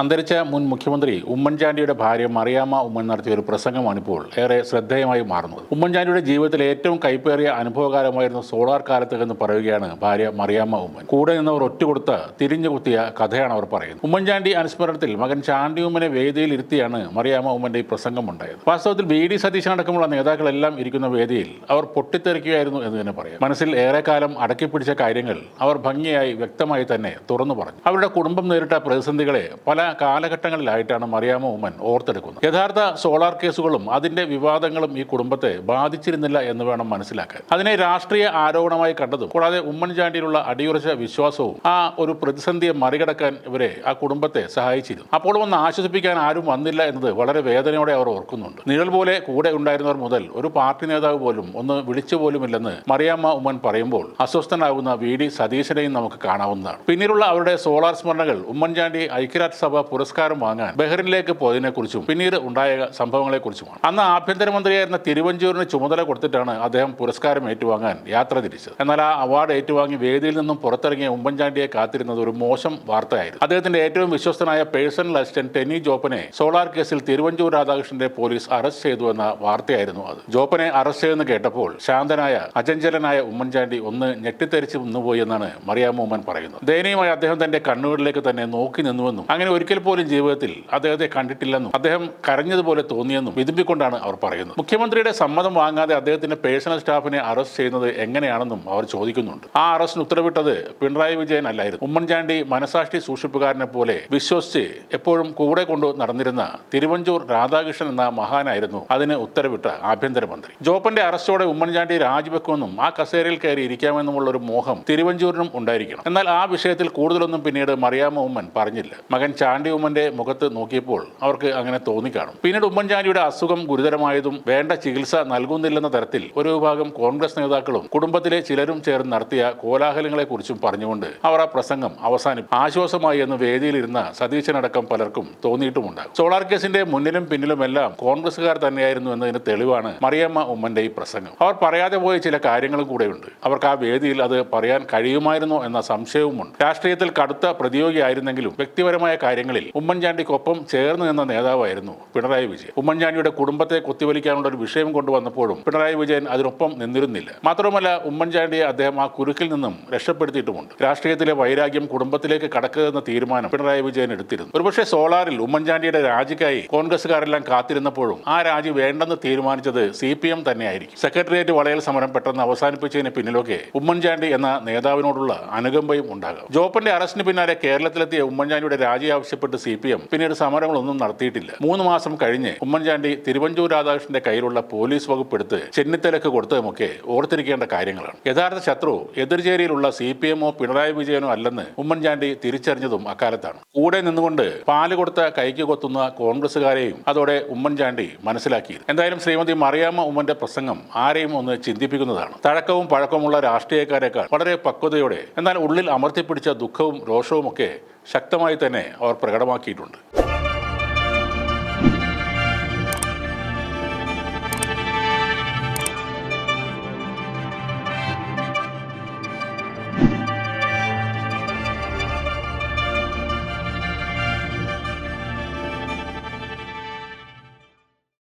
അന്തരിച്ച മുൻ മുഖ്യമന്ത്രി ഉമ്മൻചാണ്ടിയുടെ ഭാര്യ മറിയാമ്മ ഉമ്മൻ നടത്തിയ ഒരു പ്രസംഗമാണിപ്പോൾ ഏറെ ശ്രദ്ധേയമായി മാറുന്നത്. ഉമ്മൻചാണ്ടിയുടെ ജീവിതത്തിലെ ഏറ്റവും കൈപ്പേറിയ അനുഭവകാലമായിരുന്നു സോളാർ കാലത്ത് എന്ന് പറയുകയാണ് ഭാര്യ മറിയാമ്മ ഉമ്മൻ. കൂടെ നിന്നവർ ഒറ്റുകൊടുത്ത് തിരിഞ്ഞുകുത്തിയ കഥയാണ് അവർ പറയുന്നത്. ഉമ്മൻചാണ്ടി അനുസ്മരണത്തിൽ മകൻ ചാണ്ടി ഉമ്മനെ വേദിയിൽ ഇരുത്തിയാണ് മറിയാമ്മ ഉമ്മന്റെ ഈ പ്രസംഗം ഉണ്ടായത് വാസ്തവത്തിൽ ബി ഡി സതീശൻ അടക്കമുള്ള നേതാക്കളെല്ലാം ഇരിക്കുന്ന വേദിയിൽ അവർ പൊട്ടിത്തെറിക്കുകയായിരുന്നു എന്ന് തന്നെ പറയാം. മനസ്സിൽ ഏറെക്കാലം അടക്കിപ്പിടിച്ച കാര്യങ്ങൾ അവർ ഭംഗിയായി വ്യക്തമായി തന്നെ തുറന്നു പറഞ്ഞു. അവരുടെ കുടുംബം നേരിട്ട പ്രതിസന്ധികളെ പല കാലഘട്ടങ്ങളിലായിട്ടാണ് മറിയാമ ഉമ്മൻ ഓർത്തെടുക്കുന്നത്. യഥാർത്ഥ സോളാർ കേസുകളും അതിന്റെ വിവാദങ്ങളും ഈ കുടുംബത്തെ ബാധിച്ചിരുന്നില്ല എന്ന് വേണം മനസ്സിലാക്കാൻ. അതിനെ രാഷ്ട്രീയ ആരോപണമായി കണ്ടതും കൂടാതെ ഉമ്മൻചാണ്ടിയിലുള്ള അടിയുറച്ച വിശ്വാസവും ആ ഒരു പ്രതിസന്ധിയെ മറികടക്കാൻ ഇവരെ ആ കുടുംബത്തെ സഹായിച്ചിരുന്നു. അപ്പോൾ ഒന്ന് ആശ്വസിപ്പിക്കാൻ ആരും വന്നില്ല എന്നത് വളരെ വേദനയോടെ അവർ ഓർക്കുന്നുണ്ട്. നിഴൽ പോലെ കൂടെ ഉണ്ടായിരുന്നവർ മുതൽ ഒരു പാർട്ടി നേതാവ് പോലും ഒന്ന് വിളിച്ചു പോലുമില്ലെന്ന് മറിയാമ്മ ഉമ്മൻ പറയുമ്പോൾ അസ്വസ്ഥനാകുന്ന വി ഡി സതീശനെയും നമുക്ക് കാണാവുന്നതാണ്. പിന്നീടുള്ള അവരുടെ സോളാർ സ്മരണകൾ ഉമ്മൻചാണ്ടി ഐക്യരാഷ്ട്രസഭ പുരസ്കാരം വാങ്ങാൻ ബഹ്റിനിലേക്ക് പോയതിനെക്കുറിച്ചും പിന്നീട് ഉണ്ടായ സംഭവങ്ങളെക്കുറിച്ചുമാണ്. അന്ന് ആഭ്യന്തരമന്ത്രിയായിരുന്ന തിരുവഞ്ചൂരിന് ചുമതല കൊടുത്തിട്ടാണ് അദ്ദേഹം പുരസ്കാരം ഏറ്റുവാങ്ങാൻ യാത്ര തിരിച്ചത്. എന്നാൽ ആ അവാർഡ് ഏറ്റുവാങ്ങി വേദിയിൽ നിന്നും പുറത്തിറങ്ങിയ ഉമ്മൻചാണ്ടിയെ കാത്തിരുന്നത് ഒരു മോശം വാർത്തയായിരുന്നു. അദ്ദേഹത്തിന്റെ ഏറ്റവും വിശ്വസ്തനായ പേഴ്സണൽ അസിസ്റ്റന്റ് ടെന്നി ജോപ്പനെ സോളാർ കേസിൽ തിരുവഞ്ചൂർ രാധാകൃഷ്ണന്റെ പോലീസ് അറസ്റ്റ് ചെയ്തു എന്ന വാർത്തയായിരുന്നു അത്. ജോപ്പനെ അറസ്റ്റ് ചെയ്തെന്ന് കേട്ടപ്പോൾ ശാന്തനായ അചഞ്ചലനായ ഉമ്മൻചാണ്ടി ഒന്ന് ഞെട്ടിത്തെരിച്ച് നിന്നുപോയി എന്നാണ് മറിയാമോമൻ പറയുന്നത്. ദയനീയമായി അദ്ദേഹം തന്റെ കണ്ണുകളിലേക്ക് തന്നെ നോക്കി നിന്നുവെന്നും അങ്ങനെ ഒരിക്കൽ പോലും ജീവിതത്തിൽ അദ്ദേഹത്തെ കണ്ടിട്ടില്ലെന്നും അദ്ദേഹം കരഞ്ഞതുപോലെ തോന്നിയെന്നും വിതുമ്പിക്കൊണ്ടാണ് അവർ പറയുന്നത്. മുഖ്യമന്ത്രിയുടെ സമ്മതം വാങ്ങാതെ അദ്ദേഹത്തിന്റെ പേഴ്സണൽ സ്റ്റാഫിനെ അറസ്റ്റ് ചെയ്യുന്നത് എങ്ങനെയാണെന്നും അവർ ചോദിക്കുന്നുണ്ട്. ആ അറസ്റ്റിന് ഉത്തരവിട്ടത് പിണറായി വിജയൻ അല്ലായിരുന്നു. ഉമ്മൻചാണ്ടി മനസാക്ഷി സൂക്ഷിപ്പുകാരനെ പോലെ വിശ്വസിച്ച് എപ്പോഴും കൂടെ കൊണ്ടു നടന്നിരുന്ന തിരുവഞ്ചൂർ രാധാകൃഷ്ണൻ എന്ന മഹാനായിരുന്നു അതിന് ഉത്തരവിട്ട ആഭ്യന്തരമന്ത്രി ജോപ്പന്റെ അറസ്റ്റോടെ ഉമ്മൻചാണ്ടി രാജിവെക്കുമെന്നും ആ കസേരയിൽ കയറി ഇരിക്കാമെന്നുമുള്ള ഒരു മോഹം തിരുവഞ്ചൂരിനും ഉണ്ടായിരിക്കണം. എന്നാൽ ആ വിഷയത്തിൽ കൂടുതലൊന്നും പിന്നീട് മറിയാമ്മ ഉമ്മൻ പറഞ്ഞില്ല. മകൻ ചാണ്ടി ഉമ്മന്റെ മുഖത്ത് നോക്കിയപ്പോൾ അവർക്ക് അങ്ങനെ തോന്നിക്കാണും. പിന്നീട് ഉമ്മൻചാണ്ടിയുടെ അസുഖം ഗുരുതരമായതും വേണ്ട ചികിത്സ നൽകുന്നില്ലെന്ന തരത്തിൽ ഒരു വിഭാഗം കോൺഗ്രസ് നേതാക്കളും കുടുംബത്തിലെ ചിലരും ചേർന്ന് നടത്തിയ കോലാഹലങ്ങളെക്കുറിച്ചും പറഞ്ഞുകൊണ്ട് അവർ ആ പ്രസംഗം അവസാനം ആശ്വാസമായി എന്ന് വേദിയിലിരുന്ന സതീശനടക്കം പലർക്കും തോന്നിയിട്ടുമുണ്ട് സോളാർ കേസിന്റെ മുന്നിലും പിന്നിലുമെല്ലാം കോൺഗ്രസ്സുകാർ തന്നെയായിരുന്നു എന്നതിന് തെളിവാണ് മറിയമ്മ ഉമ്മന്റെ ഈ പ്രസംഗം. അവർ പറയാതെ പോയ ചില കാര്യങ്ങളും കൂടെയുണ്ട്. അവർക്ക് ആ വേദിയിൽ അത് പറയാൻ കഴിയുമായിരുന്നോ എന്ന സംശയവുമുണ്ട്. രാഷ്ട്രീയത്തിൽ കടുത്ത പ്രതിയോഗിയായിരുന്നെങ്കിലും വ്യക്തിപരമായ കാര്യങ്ങളിൽ ഉമ്മൻചാണ്ടിക്കൊപ്പം ചേർന്ന് നിന്ന നേതാവായിരുന്നു പിണറായി വിജയൻ. ഉമ്മൻചാണ്ടിയുടെ കുടുംബത്തെ കുത്തിവലിക്കാനുള്ള ഒരു വിഷയം കൊണ്ടുവന്നപ്പോഴും പിണറായി വിജയൻ അതിനൊപ്പം നിന്നിരുന്നില്ല. മാത്രമല്ല ഉമ്മൻചാണ്ടിയെ അദ്ദേഹം ആ കുരുക്കിൽ നിന്നും രക്ഷപ്പെടുത്തിയിട്ടുമുണ്ട്. രാഷ്ട്രീയത്തിലെ വൈരാഗ്യം കുടുംബത്തിലേക്ക് കടക്കുക എന്ന തീരുമാനം പിണറായി വിജയൻ എടുത്തിരുന്നു. ഒരുപക്ഷെ സോളാറിൽ ഉമ്മൻചാണ്ടിയുടെ രാജിക്കായി കോൺഗ്രസുകാരെല്ലാം കാത്തിരുന്നപ്പോഴും ആ രാജി വേണ്ടെന്ന് തീരുമാനിച്ചത് സി പി എം തന്നെയായിരിക്കും. സെക്രട്ടേറിയറ്റ് വളയൽ സമരം പെട്ടെന്ന് അവസാനിപ്പിച്ചതിന് പിന്നിലൊക്കെ ഉമ്മൻചാണ്ടി എന്ന നേതാവിനോടുള്ള അനുകമ്പയും ഉണ്ടാകും. ജോപ്പന്റെ അറസ്റ്റിന് പിന്നാലെ കേരളത്തിലെത്തിയ ഉമ്മൻചാണ്ടിയുടെ രാജി ആവശ്യപ്പെട്ട് സി പി എം പിന്നീട് സമരങ്ങളൊന്നും നടത്തിയിട്ടില്ല. മൂന്ന് മാസം കഴിഞ്ഞ് ഉമ്മൻചാണ്ടി തിരുവഞ്ചൂർ രാധാകൃഷ്ണന്റെ കയ്യിലുള്ള പോലീസ് വകുപ്പ് എടുത്ത് ചെന്നിത്തലക്ക് കൊടുത്തതുമൊക്കെ ഓർത്തിരിക്കേണ്ട കാര്യങ്ങളാണ്. യഥാർത്ഥ ശത്രു എതിർചേരിയിലുള്ള സി പി എമ്മോ പിണറായി വിജയനോ അല്ലെന്ന് ഉമ്മൻചാണ്ടി തിരിച്ചറിഞ്ഞതും അക്കാലത്താണ്. കൂടെ നിന്നുകൊണ്ട് പാൽ കൊടുത്ത കൈക്ക് കൊത്തുന്ന കോൺഗ്രസുകാരെയും അതോടെ ഉമ്മൻചാണ്ടി മനസ്സിലാക്കി എന്തായാലും ശ്രീമതി മറിയാമ്മ ഉമ്മന്റെ പ്രസംഗം ആരെയും ഒന്ന് ചിന്തിപ്പിക്കുന്നതാണ്. തഴക്കവും പഴക്കവുമുള്ള രാഷ്ട്രീയക്കാരെക്കാൾ വളരെ പക്വതയോടെ എന്നാൽ ഉള്ളിൽ അമർത്തിപ്പിടിച്ച ദുഃഖവും രോഷവും ഒക്കെ ശക്തമായി തന്നെ അവർ പ്രകടമാക്കിയിട്ടുണ്ട്.